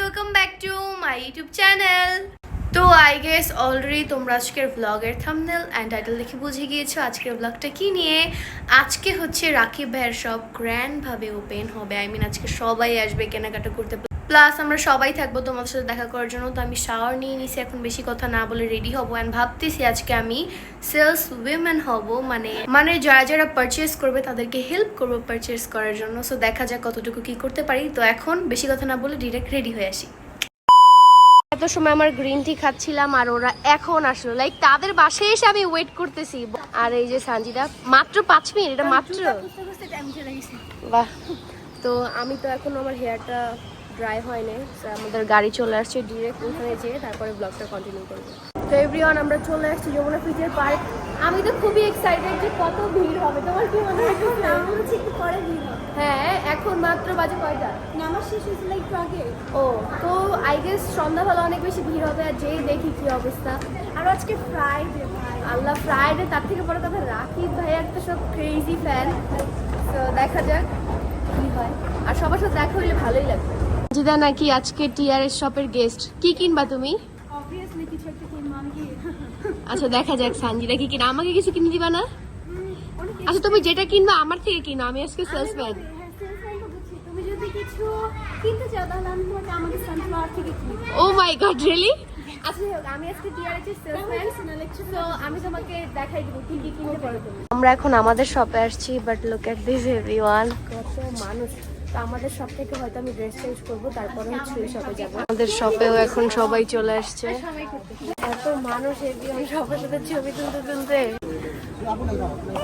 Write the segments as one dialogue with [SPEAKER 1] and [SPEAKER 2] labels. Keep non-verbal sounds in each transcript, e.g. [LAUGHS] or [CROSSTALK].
[SPEAKER 1] Welcome back to my YouTube channel তো I already তোমরা আজকের ব্লগের বুঝে গিয়েছো আজকের নিয়ে। আজকে হচ্ছে রাকিব ভাইয়ের সব গ্র্যান্ডভাবে ওপেন হবে। আই মিন আজকে সবাই আসবে কেনাকাটা করতে। প্লাস আমরা সবাই থাকব তোমাদের সাথে দেখা করার জন্য তো আমি শাওয়ার নিয়ে নিছি এখন বেশি কথা না বলে রেডি হব অ্যান্ড ভাবতেছি আজকে আমি সেলস উইমেন হব মানে মানে যারা যারা পারচেস করবে তাদেরকে হেল্প করব পারচেস করার জন্য সো দেখা যাক কতটুকু কি করতে পারি তো এখন বেশি কথা না বলে ডিরেক্ট রেডি হয়ে আসি। এত সময় আমার গ্রিন টি খাচ্ছিলাম আর ওরা এখন আসলো লাইক তাদের বাসায় এসে আমি ওয়েট করতেছি। আর এই যে সানজিদা মাত্র পাঁচ মিনিট এটা মাত্র? বাহ তো আমি তো এখন আমার হেয়ারটা ড্রাই হয়নি So, আমাদের গাড়ি চলে আসছে ডিরেক্ট ওখানে যেয়ে তারপরে ব্লগটা কন্টিনিউ করব। তো এভরিওয়ান আমরা চলে আসছি যমুনা ফিউচার পার্ক। আমি তো খুবই এক্সাইটেড যে কত ভিড় হবে তোমার কি মনে হয়?
[SPEAKER 2] পরে ভিড়
[SPEAKER 1] হ্যাঁ এখন মাত্র বাজে কয়টা?
[SPEAKER 2] নামাজ শেষ হয়েছিল একটু আগে।
[SPEAKER 1] ও তো আই গেস সন্ধ্যাবেলা অনেক বেশি ভিড় হবে আর যেই দেখি কি অবস্থা।
[SPEAKER 2] আর আজকে ফ্রাইডে
[SPEAKER 1] আল্লাহ ফ্রাইডে তার থেকে বড় কথা রাকিব ভাইয়ার একটা সব ক্রেজি ফ্যান তো দেখা যাক কি হয়। আর সবার সাথে দেখা হইলে ভালোই লাগবে। জিদা নাকি আজকে টিআরএস শপের গেস্ট কি কিনবা তুমি?
[SPEAKER 2] অবভিয়াসলি কিছু একটা কিনবো আমি।
[SPEAKER 1] আচ্ছা দেখা যাক সানজিদা কি কিনা? আমাকে কিছু কিনে দিবা না? আচ্ছা তুমি যেটা কিনবা আমার থেকে কিনো আমি আজকে সেলসম্যান
[SPEAKER 2] salesman তো বুঝছি। তুমি যদি কিছু কিনতে চাও তাহলে আমি তোমাকে আমাদের সানফ্লাওয়ার থেকে কিনবো
[SPEAKER 1] ও মাই গড রিয়েলি আমরা এখন আমাদের শপে আসছি but look at this everyone কত মানুষ। তো আমাদের শপ থেকে হয়তো আমি ড্রেস চেঞ্জ করব তারপরে হচ্ছে ওই শপে যাব। আমাদের শপেও এখন সবাই চলে আসছে। এত মানুষ এভরিওয়ান সবার সাথে ছবি তুলতে তুলতে।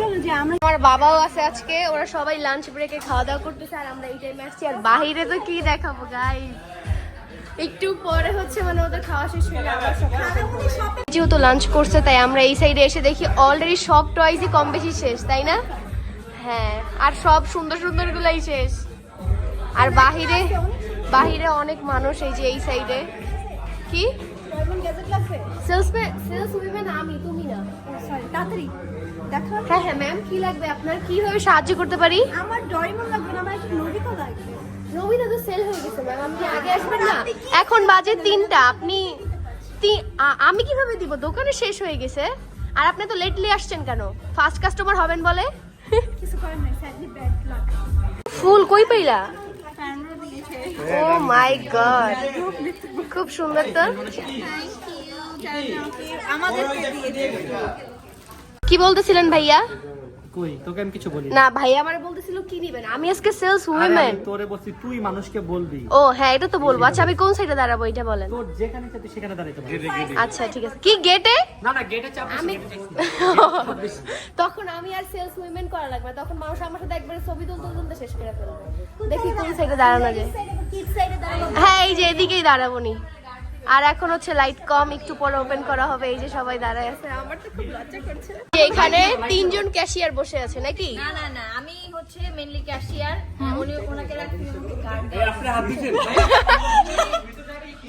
[SPEAKER 2] চলো যে আমার
[SPEAKER 1] বাবাও আছে আজকে ওরা সবাই লাঞ্চ ব্রেকে খাওয়া দাওয়া করতেছে আর আমরা এই টাইমে আসছি। আর বাহিরে তো কি দেখাবো গাই একটু পরে হচ্ছে মানে ওদের খাওয়া শেষ হয়ে সকালে যেহেতু লাঞ্চ করছে তাই আমরা এই সাইডে এসে দেখি অলরেডি সব টয়সই কম বেশি শেষ তাই না? হ্যাঁ আর সব সুন্দর সুন্দর গুলাই শেষ। আর বাহিরে বাহিরে অনেক মানুষ এই যে এই সাইডে কি?
[SPEAKER 2] দেখো।
[SPEAKER 1] হ্যাঁ হ্যাঁ ম্যাম কি লাগবে আপনার? কীভাবে সাহায্য করতে পারি?
[SPEAKER 2] আমার ডরিমন লাগবে না আমার একটা নবিতা লাগবে।
[SPEAKER 1] রবিনা তো সেল হয়ে গেছে ম্যাম আপনি আগে আসবেন না। এখন বাজে তিনটা আপনি আমি কীভাবে দিব? দোকানে শেষ হয়ে গেছে। আর আপনি তো লেটলি আসছেন কেন? ফার্স্ট কাস্টমার হবেন বলে?
[SPEAKER 2] কিছু করার নাই স্যাডলি ব্যাড লাক
[SPEAKER 1] ফুল কই পাইলা? ও মাই গড খুব সুন্দর তো? কি বলতেছিলেন ভাইয়া?
[SPEAKER 3] কই? তোকে আমি কিছু বলি
[SPEAKER 1] না ভাইয়া আমারে বলতেছিল কি নিবেন? আমি আজকে সেলস উইমেন
[SPEAKER 3] আমি তোরে বলছি তুই মানুষকে বলবি।
[SPEAKER 1] ও হ্যাঁ এটা তো বলব। আচ্ছা আমি কোন সাইডে দাঁড়াবো এটা বলেন।
[SPEAKER 3] তোর যেখানে ইচ্ছা সেখানে দাঁড়াইতে
[SPEAKER 1] আচ্ছা ঠিক আছে। কি গেটে
[SPEAKER 3] না না গেটে চাপ
[SPEAKER 1] আমি [LAUGHS] তখন আমি আর সেলস উইমেন করা লাগবে তখন মানুষ আমার সাথে একবারে ছবি তুলতে তুলতে শেষ করে ফেলবে। দেখি কোন সাইডে দাঁড়ানো যায়। হ্যাঁ এই যে এদিকেই দাঁড়াবো নি আর এখন হচ্ছে লাইট কম একটু পরে ওপেন করা হবে। এই যে সবাই দাঁড়ায় আছে। আমার তো খুব লজ্জা করছে। এখানে তিনজন ক্যাশিয়ার বসে আছে নাকি?
[SPEAKER 4] না না না আমি হচ্ছে মেনলি ক্যাশিয়ার উনি ওনাকে রাখি গার্ড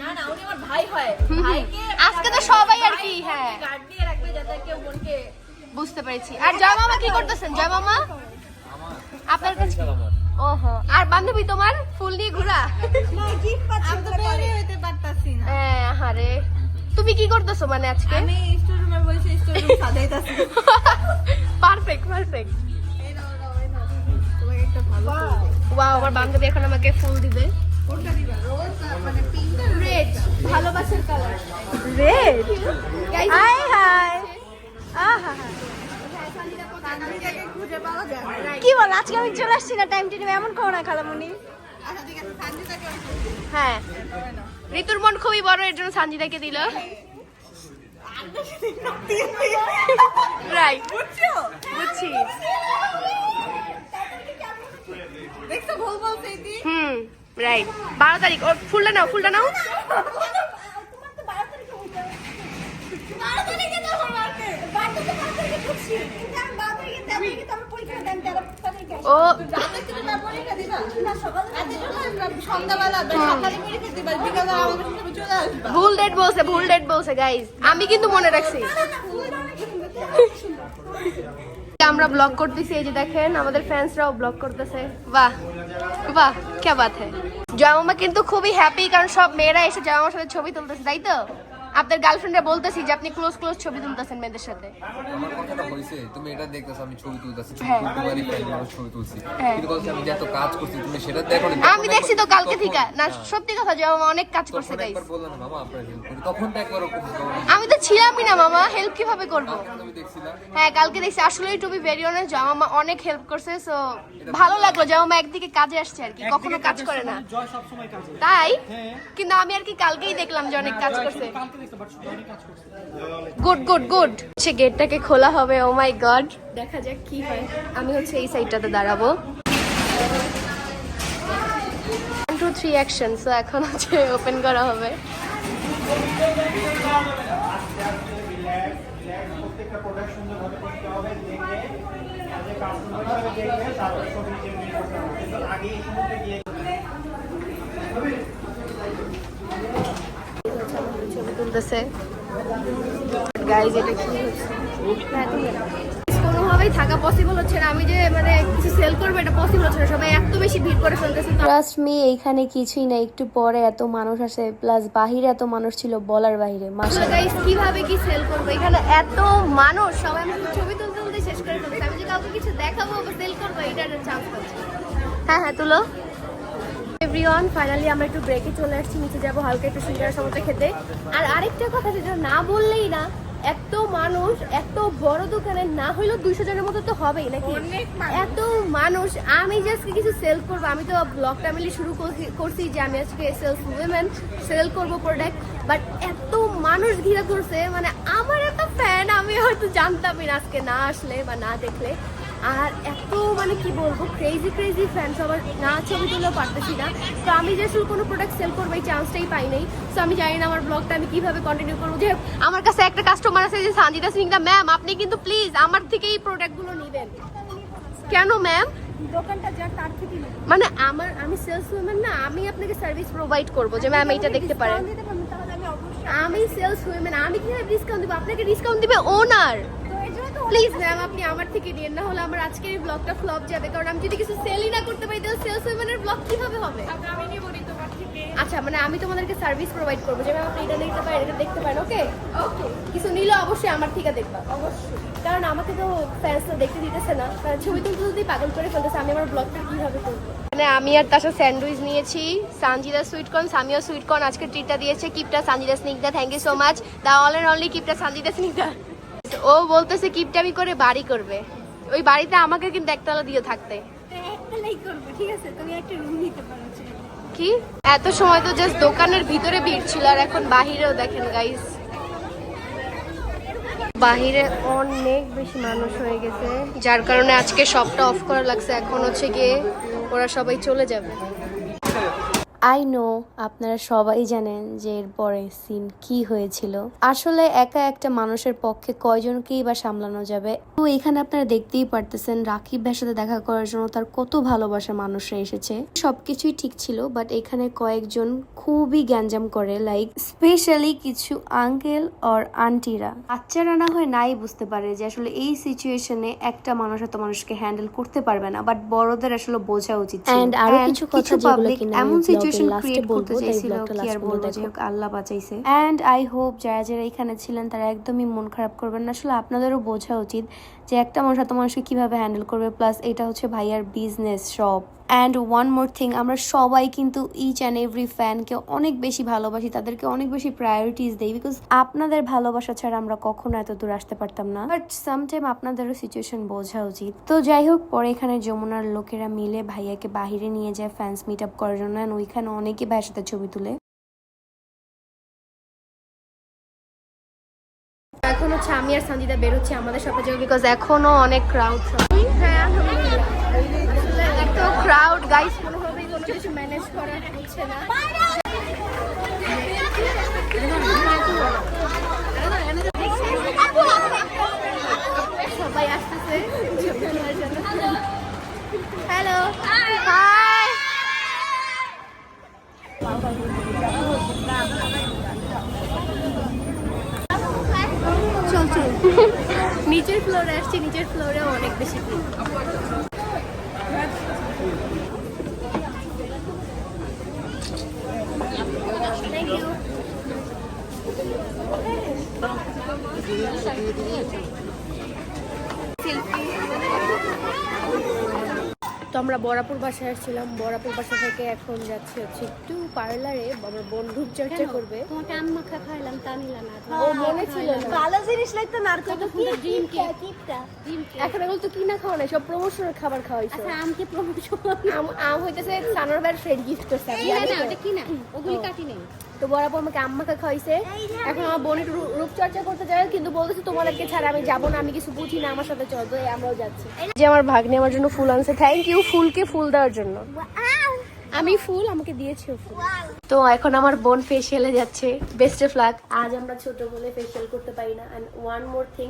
[SPEAKER 4] না না উনি আমার ভাই হয়। ভাইকে
[SPEAKER 1] হ্যাঁ।
[SPEAKER 4] গার্ড দিয়ে রাখবে যাতে কেউ বোনকে
[SPEAKER 1] বুঝতে পেরেছি। আর জয় মামা কি করতেছেন? জয় মামা? আপনার কাছে ওহো। আর বান্ধবী তোমার? ফুল নিয়ে ঘোরা? হ্যাঁ হারে। তুমি কি করতেছো মানে আজকে?
[SPEAKER 4] আমি স্টোর রুমে বসে স্টোর রুম সাজাইতাছি। [LAUGHS]
[SPEAKER 1] পারফেক্ট পারফেক্ট
[SPEAKER 4] এই নাও নাও এই নাও। তোমাকে একটা ভালো
[SPEAKER 1] ওয়াও আমার বান্ধবী এখন আমাকে ফুল দিবে।
[SPEAKER 4] রোজ মানে
[SPEAKER 1] রেড ভালোবাসার কালার
[SPEAKER 2] রেড হাই হাই আহা কি বল আজকে আমি চলে আসছি না টাইম টেনে এমন করো না খালামুনি।
[SPEAKER 4] আচ্ছা ঠিক আছে সানজিদাকে
[SPEAKER 1] হ্যাঁ। ঋতুর মন খুবই বড় এর জন্য সানজিদাকে দিল। রাইট
[SPEAKER 4] বুঝছি? দেখছ ভুল বলছে
[SPEAKER 1] হুম। রাইট বারো তারিখ। ওর ফুলটা নাও ফুলটা নাও। ও। ভুল ডেট বলছে ভুল ডেট বলছে গাইজ আমি কিন্তু মনে রাখছি। [LAUGHS] আমরা ব্লগ করতেছি, এই যে দেখেন, আমাদের ফ্যান্সরাও ব্লগ করতেছে। বাহ বাহ কে বাত হ্যাঁ জয়মামা কিন্তু খুবই হ্যাপি কারণ সব মেয়েরা এসে জয়মামার সাথে ছবি তুলতেছে, তাই তো? আপনার গার্লফ্রেন্ডে বলতেছি যে আপনি ক্লোজ ক্লোজ ছবি তুলতেছেন মেয়েদের সাথে।
[SPEAKER 5] আমার কথাটা হয়েছে তুমি এটা দেখতেছো আমি ছবি তুলতেছি
[SPEAKER 1] হ্যাঁ।
[SPEAKER 5] তোমারই ফ্রেন্ড মানুষ ছবি তুলছি।
[SPEAKER 1] হ্যাঁ।
[SPEAKER 5] কিন্তু বলছি আমি যে এত কাজ করছি তুমি সেটা দেখো নি।
[SPEAKER 1] আমি দেখছি তো কালকে থেকে। না
[SPEAKER 5] হ্যাঁ।
[SPEAKER 1] সত্যি কথা যে জয়মামা অনেক কাজ করছে গাইস
[SPEAKER 5] একবার বলল না মামা আপনার হেল্প করি তখন তো একবার
[SPEAKER 1] আমি তো ছিলামই না মামা হেল্প কীভাবে করব?
[SPEAKER 5] তুমি দেখছিলা
[SPEAKER 1] হ্যাঁ কালকে দেখছি। আসলে টু বি ভেরি অনেস্ট জামামা অনেক হেল্প করছে সো ভালো লাগল জামামা একদিকে কাজে আসছে আর কি কখনো কাজ করে না।
[SPEAKER 3] জয় সবসময় কাজে
[SPEAKER 1] তাই?
[SPEAKER 3] হ্যাঁ।
[SPEAKER 1] কিন্তু আমি আর কি কালকেই দেখলাম যে অনেক কাজ করছে। গুড গুড গুড সে গেটটাকে খোলা হবে ও মাই গড দেখা যাক কি হয়। আমি হচ্ছে এই সাইডটাতে দাঁড়াবো। One two three action so এখন হচ্ছে ওপেন করা হবে।
[SPEAKER 3] প্রত্যেকটা প্রোডাক্ট সুন্দরভাবে করতে হবে দেখে তাদের কাস্টমার হিসেবে দেখবে তারপরে ছবি যেমনি করতে হবে কিন্তু আগে এই মুহূর্তে গিয়ে
[SPEAKER 1] ছবি তুলতেছে গাইজ এটা কি হচ্ছে? তুমি না। কোনোভাবেই থাকা পসিবল হচ্ছে না। আমি যে মানে কিছু সেল করব এটা পসিবল হচ্ছে না। সবাই এত বেশি ভিড় করে ফেলতেছে
[SPEAKER 6] ট্রাস্ট মি এইখানে কিছুই না একটু পরে এত মানুষ আসে প্লাস বাহিরে এত মানুষ ছিল বলার বাইরে
[SPEAKER 1] গাইস কীভাবে কি সেল করব? এখানে এত মানুষ সবাই আমাকে ছবি তুলতে তুলতে শেষ করে ফেলছে আমি যে কাউকে কিছু দেখাবো বা সেল করব এটার চান্স পাচ্ছি হ্যাঁ হ্যাঁ তুলো। এভরিওয়ান ফাইনালি আমরা একটু ব্রেকে চলে আসছি নিচে যাব হালকা একটু সিঙ্গারা সমস্ত খেতে। আর আরেকটা কথা যেটা না বললেই না এত মানুষ এত বড় দোকানে না হইলেও দুইশো জনের মতো তো হবেই নাকি? এত মানুষ আমি আজকে কিছু সেল করব? আমি তো ব্লগ ফ্যামিলি শুরু করছি- করছি যে আমি আজকে সেলস উইমেন সেল করব প্রোডাক্ট বাট এত মানুষ ঘিরে ধরছে মানে আমার এত ফ্যান আমি হয়তো জানতামই না আজকে না আসলে বা না দেখলে। আর এত মানে কি বলব ক্রেজি ক্রেজি ফ্যান সবার না ছবি তুলেও পারতেছি না। তো আমি যে আসলে কোনো প্রোডাক্ট সেল করব এই চান্সটাই পাই নাই। তো আমি জানি না আমার ব্লগটা আমি কীভাবে কন্টিনিউ করব। যে আমার কাছে একটা কাস্টমার আছে যে সঞ্জিতা সিংদা ম্যাম আপনি কিন্তু প্লিজ আমার থেকে এই প্রোডাক্টগুলো নেবেন। কেন ম্যাম
[SPEAKER 2] দোকানটা যা তার থেকে
[SPEAKER 1] মানে আমার আমি সেলস উইমেন না আমি আপনাকে সার্ভিস প্রোভাইড করব যে ম্যাম এইটা দেখতে পারেন।
[SPEAKER 2] আমি
[SPEAKER 1] সেলস উইমেন আমি কীভাবে ডিসকাউন্ট দিব? আপনাকে ডিসকাউন্ট দিবে ওনার প্লিজ ম্যাম আপনি আমার থেকে নিন না হলে আমার আজকের এই ব্লগটা ফ্লপ যাবে। কারণ আমি যদি কিছু সেলই না করতে পারি তাহলে সেলস উইমেনের ব্লগ কীভাবে হবে?
[SPEAKER 2] আমি নেব নি তোমার থেকে।
[SPEAKER 1] আচ্ছা মানে আমি তোমাদেরকে সার্ভিস প্রোভাইড করব। যে ম্যাম আপনি এটা নিতে পারেন এটা দেখতে পারেন ওকে ওকে কিছু নিলে অবশ্যই আমার থেকে দেখবা। অবশ্যই। কারণ আমাকে তো ফ্যান্সরা দেখতে দিতেছে না। কারণ ছবি তুলতে তুলতেই পাগল করে ফেলতেছে আমি আমার ব্লগটা কীভাবে করব? মানে আমি আর তার সাথে স্যান্ডউইচ নিয়েছি। সানজিদা সুইটকর্ন সামিও সুইটকর্ন আজকে ট্রিটটা দিয়েছে কিপটা Sanjida Snigdha. Thank you so much the all and only কিপটা সানজিদা স্নিগ্ধা। ও বলতেছে কিপটামি করে বাড়ি করবে। ওই বাড়িতে আমাকে কিন্তু একতলা দিয়ে থাকতে।
[SPEAKER 2] একটা করব ঠিক আছে? তুমি একটা রুম নিতে পারো
[SPEAKER 1] কি? এত সময় তো জাস্ট দোকানের ভিতরে ভিড় ছিল আর এখন বাহিরেও দেখেন গাইস বাহিরে অনেক বেশি মানুষ হয়ে গেছে। যার কারণে আজকে শপটা অফ করা লাগছে। এখন হচ্ছে গিয়ে ওরা সবাই চলে যাবে।
[SPEAKER 6] আই নো আপনারা সবাই জানেন যে এরপরে সিন কি হয়েছিল। আসলে একা একটা মানুষের পক্ষে কয়জনকেই বা সামলানো যাবে। তো এখানে আপনারা দেখতেই পারতেছেন রাকিব ভাইয়ের সাথে দেখা করার জন্য তার কত ভালোবাসা মানুষরা এসেছে। সবকিছুই ঠিক ছিল বাট এখানে কয়েকজন খুবই গ্যাঞ্জাম করে লাইক স্পেশালি কিছু আঙ্কেল অর আন্টিরা বাচ্চারা না হয় নাই বুঝতে পারে যে আসলে এই সিচুয়েশনে একটা মানুষ এত মানুষকে হ্যান্ডেল করতে পারবে না বাট বড়দের আসলে বোঝা উচিত
[SPEAKER 7] আরও কিছু কথা যেগুলো কিনা
[SPEAKER 6] এমন সিচুয়েশন
[SPEAKER 7] এ
[SPEAKER 6] ক্রিয়েট করতে চাইছিল কি আর বলব যে আল্লাহ বাঁচাইছে। এন্ড আই হোপ যারা যারা এখানে ছিলেন তারা একদমই মন খারাপ করবেন না। আসলে আপনাদেরও বোঝা উচিত যে একটা মানুষ এত মানুষকে কীভাবে হ্যান্ডেল করবে প্লাস এটা হচ্ছে ভাইয়ার business shop and one more thing আমরা সবাই কিন্তু ইচ অ্যান্ড এভরি ফ্যানকে অনেক বেশি ভালোবাসি, তাদেরকে অনেক বেশি প্রায়োরিটিস দেই বিকজ আপনাদের ভালোবাসা ছাড়া আমরা কখনো এত দূর আসতে পারতাম না। বাট সামটাইম আপনাদেরও সিচুয়েশন বোঝা উচিত। তো যাই হোক, পরে এখানে যমুনার লোকেরা মিলে ভাইয়াকে বাহিরে নিয়ে যায় ফ্যান্স মিট আপ করার জন্য and ওইখানে অনেকে ভাইয়ের সাথে ছবি তুলে।
[SPEAKER 1] এখন হচ্ছে আমি আর সঞ্জিতা বেরোচ্ছি আমাদের শপে যাব বিকজ এখনও অনেক ক্রাউড ক্রাউড গাইস কোনোভাবেই কোনো কিছু ম্যানেজ করা হচ্ছে না সবাই আসতেছে ছবি তোলার জন্য হ্যালো হাই চল চল নিচের ফ্লোরে আসছি নিচের ফ্লোরে অনেক বেশি ভিড়
[SPEAKER 2] তো আমরা বরাপুর বাসায় আসছিলাম। বরাপুর বাসা থেকে এখন যাচ্ছি হচ্ছে একটু পার্লারে। আমার বোন রূপ চর্চা করবে।
[SPEAKER 6] তোমাকে আম মাখা খাইলাম তা নিলা না।
[SPEAKER 2] ও মনে ছিল না।
[SPEAKER 4] ভালো জিনিস লাগতো নারকেল
[SPEAKER 6] ড্রিম কেক। Dream cake.
[SPEAKER 2] এখন এগুলো তো কিনা খাওয়া নাই সব প্রমোশনের খাবার খাওয়াইছো
[SPEAKER 6] আচ্ছা আমকে প্রমোশন
[SPEAKER 2] আম আম হইতেছে সানোর ভাইয়ের ফ্রেন্ড গিফট করছে। আমি জানি
[SPEAKER 6] না ওটা কিনা? ওগুলি কাটি নেই।
[SPEAKER 2] তো বরাবর আমাকে আম্মাকে খাওয়াইছে। এখন আমার বোন একটু রূপচর্চা করতে যায় কিন্তু বলতেছে তোমাদেরকে ছাড়া আমি যাব না আমি কিছু বুঝি না আমার সাথে চল তো আমরাও যাচ্ছি। যে আমার ভাগ্নে আমার জন্য ফুল আনছে থ্যাংক ইউ ফুলকে ফুল দেওয়ার জন্য। আমি ফুল আমাকে দিয়েছে ফুল। তো এখন আমার বোন ফেসিয়ালে যাচ্ছে বেস্ট অফ লাক আজ আমরা ছোট বলে ফেসিয়াল করতে পারি না। এন্ড ওয়ান মোর থিং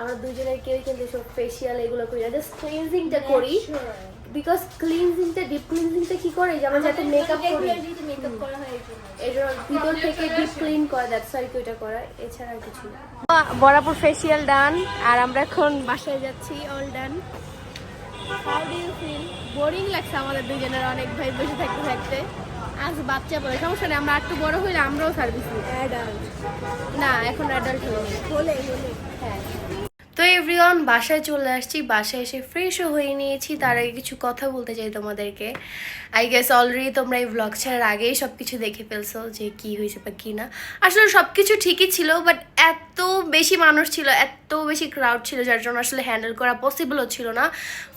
[SPEAKER 2] আমরা দুজনের কেউ কিন্তু সব ফেসিয়াল এগুলো করি না জাস্ট ক্লিনজিংটা করি। বিকজ ক্লিনজিংটা ডিপ ক্লিনজিংটা কি করে? যে আমরা যাতে মেকআপ করি।
[SPEAKER 6] মেকআপ করা হয়।
[SPEAKER 2] এটার ভিতর থেকে ডিপ ক্লিন করা দ্যাটস ওয়াই ওইটা করা এছাড়া আর কিছু না। বরাবর ফেসিয়াল ডান আর আমরা এখন বাসায় যাচ্ছি all done how do you feel boring লাগছে আমাদের দুজনের অনেক ভাই বসে থাকতে থাকতে। আজ বাচ্চা বলে সমস্যা নেই আমরা একটু বড় হইলে আমরাও সার্ভিস নিই। না এখন অ্যাডাল্ট হলে হলে। হ্যাঁ।
[SPEAKER 1] এভরিওয়ান বাসায় চলে আসছি। বাসায় এসে ফ্রেশও হয়ে নিয়েছি। তার আগে কিছু কথা বলতে চাই তোমাদেরকে। আই গেস অলরেডি তোমরা এই ব্লগ ছাড়ার আগেই সব কিছু দেখে ফেলছো যে কি হয়েছে বা কি না। আসলে সব কিছু ঠিকই ছিল বাট এত বেশি মানুষ ছিল, এত বেশি ক্রাউড ছিল, যার জন্য আসলে হ্যান্ডেল করা পসিবলও ছিল না।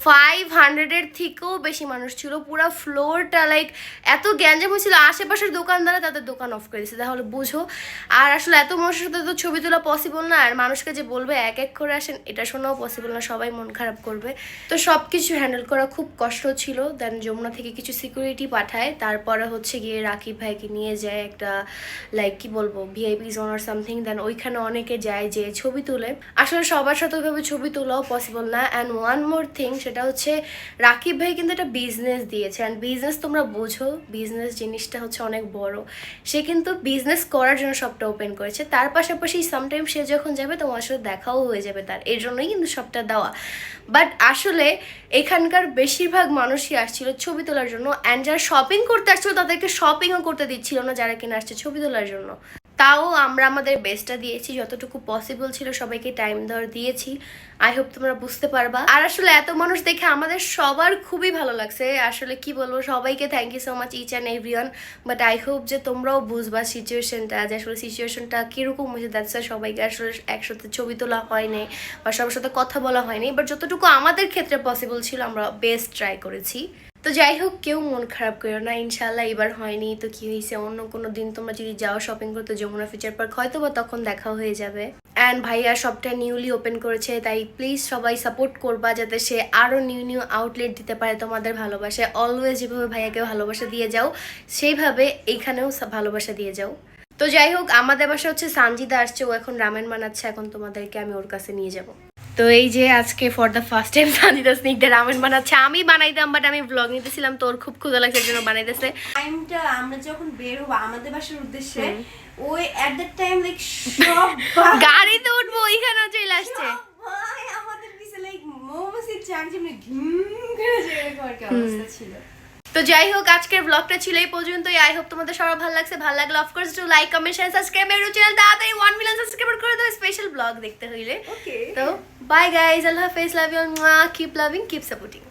[SPEAKER 1] ফাইভ হান্ড্রেডের থেকেও বেশি মানুষ ছিল। পুরো ফ্লোরটা লাইক এত গ্যাঞ্জাম হয়েছিল। আশেপাশের দোকানদাররা তাদের দোকান অফ করে দিয়েছে, তাহলে বুঝো। আর আসলে এত মানুষের সাথে তো ছবি তোলা পসিবল না। আর মানুষকে যে বলবে, এক এক করে আসেন, এটা শোনাও পসিবল না, সবাই মন খারাপ করবে। তো সব কিছু হ্যান্ডেল করা খুব কষ্ট ছিল। দেন যমুনা থেকে কিছু সিকিউরিটি পাঠায়। তারপরে হচ্ছে গিয়ে রাকিব ভাইকে নিয়ে যায় একটা লাইক কি বলব ভিআইপি জোন আর সামথিং দেন ওইখানে অনেকে যায় যে ছবি তুলে। আসলে সবার সাথে ওইভাবে ছবি তোলাও পসিবল না। অ্যান্ড ওয়ান মোর থিং সেটা হচ্ছে রাকিব ভাই কিন্তু একটা বিজনেস দিয়েছে। অ্যান্ড বিজনেস তোমরা বোঝো বিজনেস জিনিসটা হচ্ছে অনেক বড়। সে কিন্তু বিজনেস করার জন্য সবটা ওপেন করেছে। তার পাশাপাশি সামটাইম সে যখন যাবে, তোমার সাথে দেখাও হয়ে যাবে তার। এর জন্যই কিন্তু সবটা দেওয়া। বাট আসলে এখানকার বেশিরভাগ মানুষই আসছিল ছবি তোলার জন্য অ্যান্ড যারা শপিং করতে আসছিল তাদেরকে শপিংও করতে দিচ্ছিল না যারা কিনা আসছে ছবি তোলার জন্য। তাও আমরা আমাদের বেস্টটা দিয়েছি, যতটুকু পসিবল ছিল সবাইকে টাইম দেওয়ার দিয়েছি। আই হোপ তোমরা বুঝতে পারবা। আর আসলে এত মানুষ দেখে আমাদের সবার খুবই ভালো লাগছে। আসলে কি বলব, সবাইকে thank you so much each and everyone but I hope যে তোমরাও বুঝবা সিচুয়েশনটা যে আসলে সিচুয়েশনটা কীরকম হয়েছে দ্যাটস সবাইকে আসলে একসাথে ছবি তোলা হয়নি বা সবার সাথে কথা বলা হয়নি। বাট যতটুকু আমাদের ক্ষেত্রে পসিবল ছিল, আমরা বেস্ট ট্রাই করেছি। তো যাই হোক, কেউ মন খারাপ করো না ইনশাল্লাহ এবার হয়নি। তো কি হয়েছে অন্য কোনো দিন তোমরা যদি যাও শপিং করতে, যমুনা ফিচার পার্ক হয়তো বা তখন দেখা হয়ে যাবে। অ্যান্ড ভাইয়া সবটা নিউলি ওপেন করেছে, তাই প্লিজ সবাই সাপোর্ট করবা যাতে সে আরও নিউ নিউ আউটলেট দিতে পারে তোমাদের ভালোবাসায়। অলওয়েজ যেভাবে ভাইয়াকে ভালোবাসা দিয়ে যাও, সেইভাবে এইখানেও ভালোবাসা দিয়ে যাও। তো যাই হোক, আমাদের বাসা হচ্ছে সানজিদা, আসছে, ও এখন রামেন বানাচ্ছে এখন তোমাদেরকে আমি ওর কাছে নিয়ে যাব। তো এই যে আজকে for the first time Sanjida Snigdha ramen বানাচ্ছে আমি বানাইতাম বাট আমি ব্লগ নিতেছিলাম তোর খুব ক্ষুদা লাগছে এর জন্য বানাইতেছে
[SPEAKER 4] টাইমটা আমরা যখন বের হব আমাদের বাসার উদ্দেশ্যে ওই এট দ্যাট টাইম লাইক সব ভাই
[SPEAKER 1] গাড়িতে উঠবো ওইখানেও চলে আসছে
[SPEAKER 4] ভাই আমাদের পিছে লাইক মৌমাছির চাক যেমনি ঘুম করে কি অবস্থা ছিল
[SPEAKER 1] তো যাই হোক আজকের ব্লগটা ছিল এই পর্যন্তই। আই হোপ তোমাদের সবার ভালো লাগছে। ভালো লাগলে of course to like comment share subscribe এর চ্যানেল তাড়াতাড়ি ওয়ান মিলিয়ন সাবস্ক্রাইবার করে দাও স্পেশাল ব্লগ দেখতে হইলে।
[SPEAKER 4] ওকে
[SPEAKER 1] তো বাই গাইজ আল্লাহ হাফেজ love you keep loving keep supporting